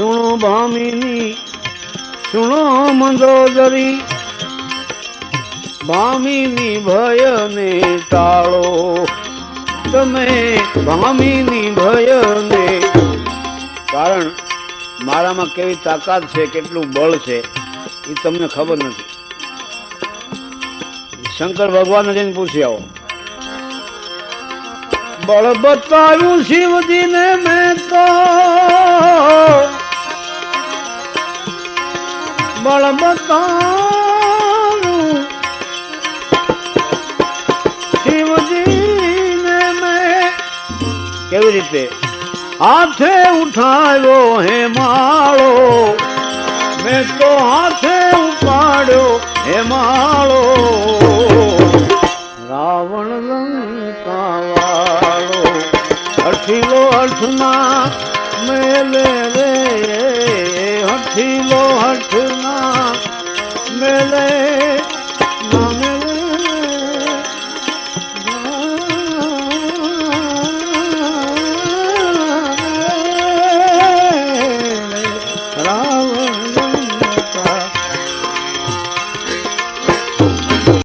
સુણો ભામિની સુણો મંદોદરી ભામિની ભયને ટાળો તમે ભામિની ભયને કારણ મારામાં કેવી તાકાત છે, કેટલું બળ છે, એ તમને ખબર નથી. શંકર ભગવાન જઈને પૂછી આવો. બળ બતાવ્યું શિવજીને મેં તો બળ બતાવ્યું શિવજીને મેં કેવી રીતે? હાથે ઉઠાવ્યો હે માળો. મેં તો હાથે ઉપાડ્યો હે માળો. રાવણ લંકાવાળો, હઠીલો હઠના મેલે રે, હઠીલો હઠ